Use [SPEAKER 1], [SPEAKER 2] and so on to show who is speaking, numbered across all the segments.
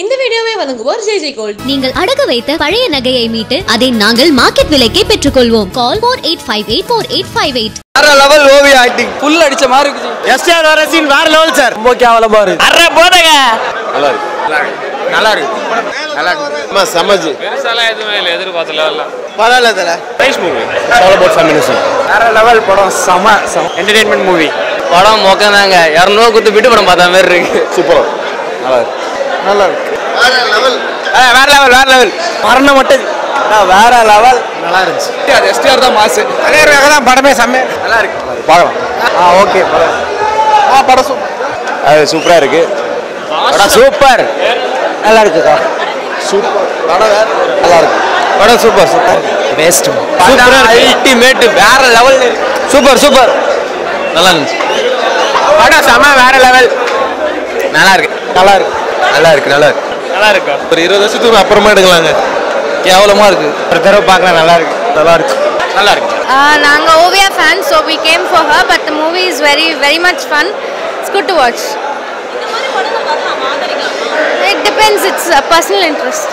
[SPEAKER 1] இந்த வீடியோவை வழங்குவோர் ஜெய் ஜெய் கோல்ட்.
[SPEAKER 2] நீங்கள் அடகு வைத்த பழைய நகையை மீட்டு அதை நாங்கள் மார்க்கெட் விலைக்கே பெற்றுக்கொள்வோம். Call four eight five eight four eight five eight.
[SPEAKER 3] வேற லெவல் ஓவிய ஆக்டிங் ஃபுல் அடிச்ச மாதிரி இருக்குது
[SPEAKER 4] எஸ்டிஆர் வர சீன் வேற லெவல் சார்
[SPEAKER 3] ரொம்ப கேவலமா இருக்கு.
[SPEAKER 4] அற போதுங்க
[SPEAKER 3] நல்லா இருக்கு. நல்லா இருக்கு. நல்லா இருக்கு. சமஜ்.
[SPEAKER 5] பெருசாலாம் எதுவுமே இல்லை எதிர்பார்த்த லெவலில்
[SPEAKER 3] பரவாயில்ல தல
[SPEAKER 5] nice movie
[SPEAKER 3] all about feminism
[SPEAKER 4] வேற லெவல் படம் செம என்டர்டைன்மெண்ட் மூவி
[SPEAKER 3] படம் மொக்கதாங்க இரநூறுவா கொடுத்து விட்டு படம் பார்த்த மாதிரி இருக்கு. சூப்பர். நல்லா இருக்கு. நல்லா இருக்கு.
[SPEAKER 4] வேற லெவல் வேற லெவல் மரணம் மட்டும். வேற லெவல் நல்லா இருந்துச்சு.
[SPEAKER 3] அது எஸ்டிஆர் தான் மாசு.
[SPEAKER 4] தலைவருக்காக தான் படமே செம்ம நல்லா இருக்கு.
[SPEAKER 3] பார்க்கலாம்.
[SPEAKER 4] ஆ ஓகே
[SPEAKER 3] ஆ படம் சூப்பர் அது சூப்பரா இருக்கு.
[SPEAKER 4] படம் சூப்பர். நல்லா இருக்குக்கா
[SPEAKER 3] சூப்பர். படம் வேற நல்லா இருக்கு. படம் சூப்பர் சூப்பர்.
[SPEAKER 4] பெஸ்ட்
[SPEAKER 3] சூப்பரா அல்டிமேட் வேற லெவல் சூப்பர் சூப்பர். நல்லா இருந்துச்சு.
[SPEAKER 4] படம் செம வேற லெவல்
[SPEAKER 3] நல்லா இருக்கு. நல்லா இருக்கு. நல்லா இருக்கு நல்லா இருக்கு.
[SPEAKER 5] நல்லா இருக்கா
[SPEAKER 3] ஒரு இருபது வருஷத்துக்கு அப்புறமா எடுக்கலாங்க. கேவலமா இருக்கு.
[SPEAKER 4] ஒரு தடவை பார்க்கலாம் நல்லா இருக்கு
[SPEAKER 3] நல்லா இருக்கு
[SPEAKER 5] நல்லா இருக்கு
[SPEAKER 6] நாங்கள் Oviya fan so we came for her but the movie is very very much fun it's good to watch it depends it's personal interest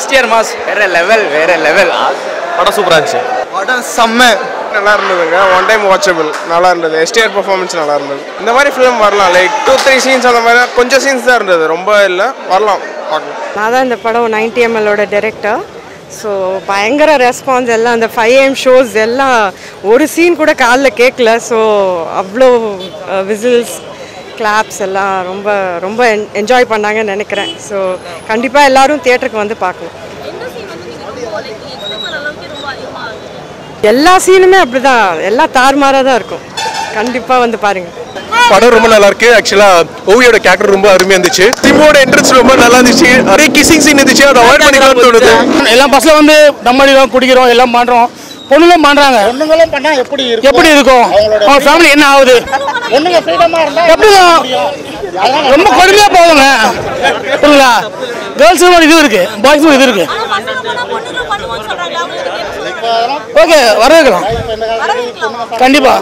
[SPEAKER 4] STR mass வேற லெவல் வேற லெவல்
[SPEAKER 3] படம் சூப்பரா இருந்துச்சு.
[SPEAKER 7] படம் செம்ம. நல்லா இருந்ததுங்க. ஒன் டைம் வாட்சபிள் நல்லா இருந்தது. எஸ்டிஆர் பர்ஃபார்மன்ஸ் நல்லா இருந்தது. இந்த மாதிரி ஃபிலிம் வரலாம். லைக் டூ த்ரீ சீன்ஸ் அந்த மாதிரி கொஞ்சம் சீன்ஸ் தான் இருந்தது. ரொம்ப இல்லை. வரலாம்.
[SPEAKER 8] நான் தான் இந்த படம் நைன்டி எம்எல்லோட டைரக்டர் ஸோ பயங்கர ரெஸ்பான்ஸ் எல்லாம் அந்த ஃபைவ் எம் ஷோஸ் எல்லாம் ஒரு சீன் கூட காலில் கேட்கல ஸோ அவ்வளோ விசில்ஸ் கிளாப்ஸ் எல்லாம் ரொம்ப ரொம்ப என்ஜாய் பண்ணாங்கன்னு நினைக்கிறேன். ஸோ கண்டிப்பாக எல்லாரும் தியேட்டருக்கு வந்து பார்க்கணும் எல்லா சீனுமே அப்படிதான். எல்லாம் தாறுமாறாக தான் இருக்கும். கண்டிப்பாக வந்து பாருங்கள்
[SPEAKER 7] படம் ரொம்ப நல்லா இருக்கு. ஆக்சுவலா ஓவியோட கேரக்டர் ரொம்ப அருமையா இருந்துச்சு. சிம்மோட என்ட்ரன்ஸ் ரொம்ப நல்லா இருந்துச்சு. நிறைய கிசிங் சீன் இருந்துச்சு. அதை அவாய்ட் பண்ணிக்கலாம்னு தோணுது.
[SPEAKER 9] எல்லாம் பஸ்ல வந்து அடிக்கிறோம் குடிக்கிறோம் எல்லாம் பண்றோம். பொண்ணுங்களும் பண்றாங்க. பொண்ணுங்களும் பண்ணா எப்படி இருக்கும்? எப்படி இருக்கும்? அவங்க ஃபேமிலி என்ன ஆகுது? பொண்ணுங்க ஃப்ரீடமா இருந்தா எப்படி ரொம்ப கொடுமையா போகுங்க புரியுங்களா கேர்ள்ஸுக்கும் ஒரு இது இருக்கு. பாய்ஸுக்கும் இது இருக்கு. ஓகே வரவேற்கலாம். கண்டிப்பா.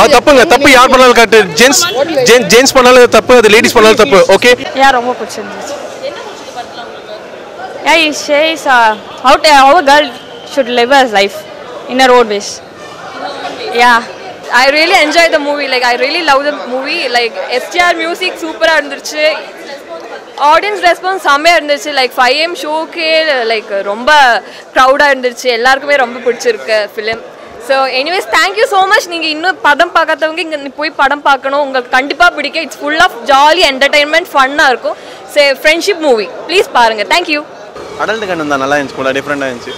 [SPEAKER 7] அது தப்புங்க தப்பு யார் பண்ணாலும் கரெக்ட் ஜென்ஸ் ஜென்ஸ் பண்ணாலும் தப்பு அது லேடிஸ் பண்ணாலும் தப்பு ஓகே
[SPEAKER 8] யா ரொம்ப பிடிச்சிருந்துச்சு uh, her life in her own ways. Yeah. I really enjoyed the movie. Like, I really love the movie. Like, STR music சூப்பராக இருந்துச்சு ஆடியன்ஸ் ரெஸ்பான்ஸ் செம்மையாக இருந்துச்சு. லைக் ஃபைவ் எம் ஷோக்கே லைக் ரொம்ப க்ரௌடாக இருந்துச்சு. எல்லாருக்குமே ரொம்ப பிடிச்சிருக்கு film so anyways thank you so much நீங்கள் இன்னும் படம் பார்க்காதவங்க இங்கே போய் படம் பார்க்கணும். உங்களுக்கு கண்டிப்பாக பிடிக்கும். It's full of jolly entertainment ஃபன்னாக இருக்கும். சே ஃப்ரெண்ட்ஷிப் மூவி ப்ளீஸ் பாருங்கள் தேங்க்யூ
[SPEAKER 3] அடல்ட் கண்டம் தான் நல்லா இருந்துச்சு. கூட டிஃப்ரெண்டாக இருந்துச்சு.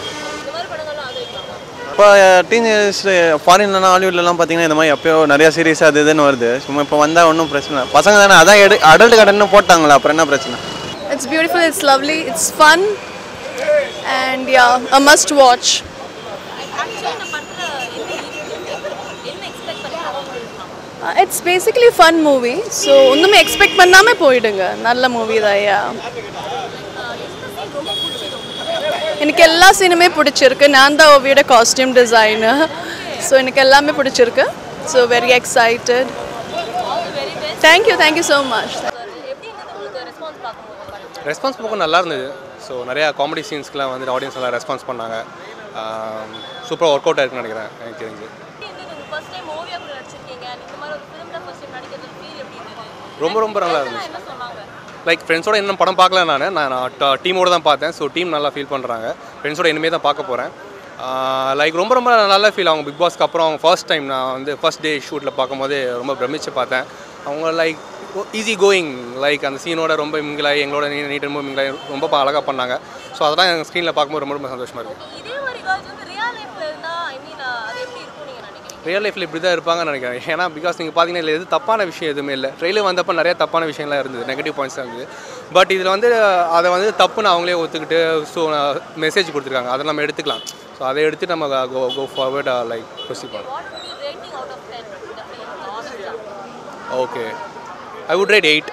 [SPEAKER 3] இப்போ டீனேஜ் ஃபாரின்லலாம் ஹாலிவுட்லலாம் பார்த்தீங்கன்னா இந்த மாதிரி எப்போயோ நிறையா சீரிஸ் அது இதுன்னு வருது. சும்மா இப்போ வந்தால் ஒன்றும் பிரச்சனை இல்லை. பசங்க தானே அதான் எடு அடல்ட் கண்டன்னு போட்டாங்களா அப்புறம் என்ன பிரச்சனை?
[SPEAKER 6] It's beautiful it's lovely it's fun and yeah a must watch it's basically fun movie so ஒன்றுமே எக்ஸ்பெக்ட் பண்ணாமல் போயிடுங்க. நல்ல மூவி தான் யா எனக்கு எல்லா சீனுமே பிடிச்சிருக்கு. நான் தான் ஓவியோட காஸ்டியூம் டிசைனர் ஸோ எனக்கு எல்லாமே பிடிச்சிருக்கு. So very excited thank you thank you so much
[SPEAKER 10] எப்படி இருந்தது உங்களுக்கு ரெஸ்பான்ஸ்
[SPEAKER 5] பக்கம் நல்லா இருந்தது. ஸோ நிறையா காமெடி சீன்ஸ்க்குலாம் வந்து ஆடியன்ஸ் எல்லாம் ரெஸ்பான்ஸ் பண்ணாங்க. சூப்பராக ஒர்க் அவுட் ஆயிருக்குன்னு நினைக்கிறேன். எனக்கு தெரிஞ்சு. ரொம்ப ரொம்ப நல்லா இருந்துச்சு. லைக் ஃப்ரெண்ட்ஸோட இன்னும் படம் பார்க்கல நான். நான் டீமோடு தான் பார்த்தேன். ஸோ டீம் நல்லா ஃபீல் பண்ணுறாங்க ஃப்ரெண்ட்ஸோட இனிமேல் தான் பார்க்க போகிறேன் லைக் ரொம்ப ரொம்ப நல்ல ஃபீல் அவங்க பிக் பாஸ்க்கு அப்புறம் அவங்க ஃபர்ஸ்ட் டைம் நான் வந்து ஃபர்ஸ்ட் டே ஷூட்டில் பார்க்கும்போது ரொம்ப பிரமிச்சு பார்த்தேன். அவங்க லைக் ஈஸி கோயிங் லைக் அந்த சீனோட ரொம்ப மிங்கிலாகி எங்களோட நீட் ரொம்ப மிங்கிலாகி ரொம்ப அழகாக பண்ணாங்க. ஸோ அதெல்லாம் எங்கள் ஸ்க்ரீனில் பார்க்கும்போது ரொம்ப ரொம்ப சந்தோஷமாக இருக்குது
[SPEAKER 10] இதே மாதிரி கேர்ள்ஸ் வந்து ரியல் லைஃப்ல இருந்தா ஐ மீன் அது எப்படி இருக்கும் நீங்க நினைக்கிறீங்க
[SPEAKER 5] ரியல் லைஃப்பில் இப்படி தான் இருப்பாங்கன்னு நினைக்கிறேன். ஏன்னா பிகாஸ் நீங்கள் பார்த்தீங்கன்னா இதில் எது தப்பான விஷயம் எதுவுமே இல்லை. ட்ரெயிலர் வந்தப்போ நிறைய தப்பான விஷயம்லாம் இருந்தது. நெகட்டிவ் பாயிண்ட்ஸ் இருந்தது. பட் இதில் வந்து அதை வந்து தப்புன்னு அவங்களே ஒத்துக்கிட்டு ஸோ மெசேஜ் கொடுத்துருக்காங்க. அதை நம்ம எடுத்துக்கலாம். ஸோ அதை எடுத்து நம்ம go go forward like proceed பண்ணலாம்.
[SPEAKER 10] What will you rating out of 10 இந்த film ஆனஸ்டா
[SPEAKER 5] okay I would rate eight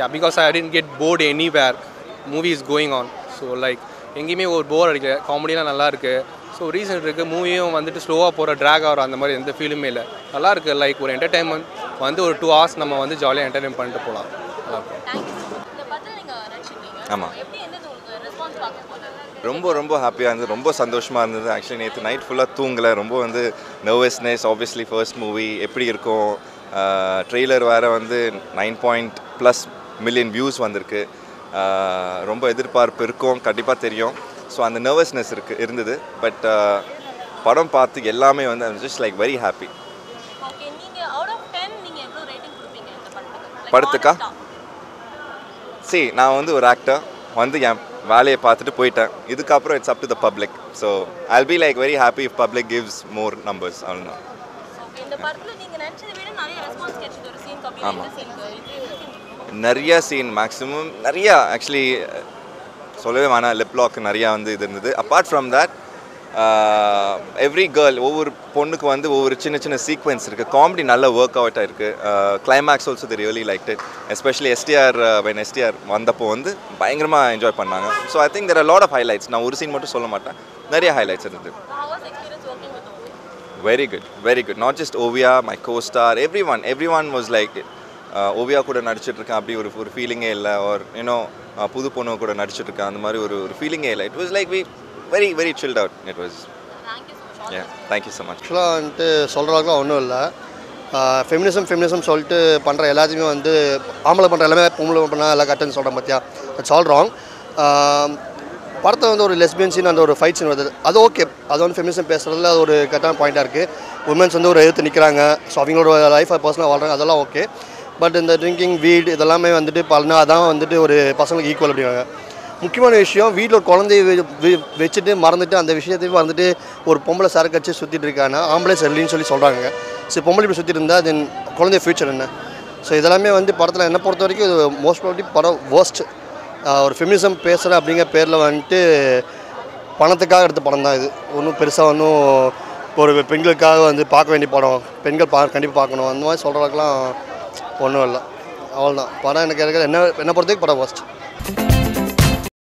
[SPEAKER 5] yeah because I tend get bored anywhere movie is going on so like எங்கேயுமே ஒரு போர் அடிக்கல. காமெடியெலாம் நல்லா இருக்குது ஸோ ரீசன் இருக்குது மூவியும் வந்துட்டு ஸ்லோவாக போகிற ட்ராக் ஆகிற அந்த மாதிரி எந்த ஃபீலுமே இல்லை. நல்லா இருக்கு லைக் ஒரு என்டர்டைன்மெண்ட் வந்து ஒரு டூ ஹவர்ஸ் நம்ம வந்து ஜாலியாக என்டர்டைன் பண்ணிட்டு போகலாம்
[SPEAKER 11] ஆமாம்
[SPEAKER 10] எப்படி இருந்தது உங்களுக்கு ரெஸ்பான்ஸ் பார்க்கும்போது?
[SPEAKER 11] ரொம்ப ரொம்ப ஹாப்பியாக இருந்தது. ரொம்ப சந்தோஷமாக இருந்தது. ஆக்சுவலி நேற்று நைட் ஃபுல்லாக தூங்கலை. ரொம்ப வந்து நர்வஸ்னஸ் ஆப்வியஸ்லி ஃபர்ஸ்ட் மூவி எப்படி இருக்கும்? ட்ரெய்லர் வேறு வந்து nine point plus million views வந்திருக்கு. ரொம்ப எதிர்பார்ப்பு இருக்கும். கண்டிப்பாக தெரியும். ஸோ அந்த நர்வஸ்னஸ் இருக்குது இருந்தது. பட் படம் பார்த்து எல்லாமே வந்து ஜஸ்ட் லைக் வெரி ஹாப்பி
[SPEAKER 10] படத்துக்கு?
[SPEAKER 11] படத்துக்கா? சி நான் வந்து ஒரு ஆக்டர் வந்து என் வேலையை பார்த்துட்டு போயிட்டேன். இதுக்கப்புறம் it's up to the public so I'll be like very happy if public gives more numbers அவ்வளோதான்
[SPEAKER 10] ஓகே இந்த படத்தில் நீங்கள் நினச்சதை விட நிறைய ரெஸ்பான்ஸ் கிடைச்சது ஒரு சீன் கம்மி
[SPEAKER 11] ஆமா.
[SPEAKER 10] இந்த சீனுக்கு இது எந்த scene?
[SPEAKER 11] நிறைய சீன் மேக்ஸிமம் நிறையா ஆக்சுவலி சொல்லவே வேணாம். லிப் லாக் நிறையா வந்து இது இருந்தது. Apart from that every girl ஒவ்வொரு பொண்ணுக்கு வந்து ஒவ்வொரு சின்ன சின்ன சீக்வன்ஸ் இருக்குது காமெடி நல்ல ஒர்க் அவுட் ஆயிருக்கு. Climax also the really like it especially STR when STR வந்தப்போ வந்து பயங்கரமாக என்ஜாய் பண்ணாங்க. So I think there are lot of highlights நான் ஒரு சீன் மட்டும் சொல்ல மாட்டேன். நிறைய ஹைலைட்ஸ் இருந்தது. Very good very good not just Oviya my co star every one every one was like Oviya கூட நடிச்சிட்டு இருக்கேன் அப்படி ஒரு ஒரு ஃபீலிங்கே இல்லை. ஒரு யூனோ புது பொண்ணு கூட நடிச்சிட்டு இருக்கேன் அந்த மாதிரி ஒரு ஒரு ஃபீலிங்கே இல்லை. It was like we very very chilled out it was a thank you so much
[SPEAKER 12] ஆக்சுவலாக வந்துட்டு சொல்கிற அளவுக்குலாம் ஒன்றும் இல்லை ஃபெமினிசம் ஃபெமினிசம் சொல்லிட்டு பண்ணுற எல்லாத்தையுமே வந்து ஆம்பளை பண்ணுற எல்லாமே பொம்பளை பண்ணால் எல்லாம் கட்டுன்னு சொல்கிறேன் பார்த்தியா இட்ஸ் ஆல் ராங் படத்தை வந்து ஒரு லெஸ்பியன் சீன் அந்த ஒரு ஃபைட் சீன் வருது. அது ஓகே அது வந்து ஃபெமினிசம் பேசுகிறதுல அது ஒரு கரெக்டான பாயிண்ட்டாக இருக்குது உமன்ஸ் வந்து ஒரு எதிர்த்து நிற்கிறாங்க ஸோ அவங்களோட லைஃப்பை பர்சனலாக வாழ்கிறாங்க அதெல்லாம் ஓகே பட் இந்த ட்ரிங்கிங் வீட் இதெல்லாமே வந்துட்டு பலனா அதான் வந்துட்டு ஒரு பசங்களுக்கு ஈக்குவல் அப்படிவாங்க முக்கியமான விஷயம் வீட்டில் ஒரு குழந்தைய வச்சுட்டு மறந்துட்டு அந்த விஷயத்தையும் மறந்துட்டு ஒரு பொம்பளை சரக்கு அடிச்சு சுற்றிட்டு இருக்காங்க ஆம்பளை சரிலின்னு சொல்லி சொல்கிறாங்க சரி பொம்பளை இப்படி சுற்றிட்டு இருந்தால் தென் குழந்தைய ஃபியூச்சர் என்ன? ஸோ இதெல்லாமே வந்து படத்தில் என்ன பொறுத்த வரைக்கும் இது மோஸ்ட் ப்ராப்ளி படம் வேர்ஸ்ட் ஒரு ஃபெமினிசம் பேசுகிறேன் அப்படிங்கிற பேரில் வந்துட்டு பணத்துக்காக எடுத்த படம் தான் இது. ஒன்றும் பெருசாக ஒன்றும் ஒரு பெண்களுக்காக வந்து பார்க்க வேண்டிய படம். பெண்கள் பா கண்டிப்பாக பார்க்கணும். அந்த மாதிரி சொல்கிறதுக்கெலாம் ஒன்றும் இல்லை. அவ்வளோதான் படம் எனக்கு எனக்கு என்ன என்ன பொறுத்தவரைக்கும் படம் ஃபஸ்ட்டு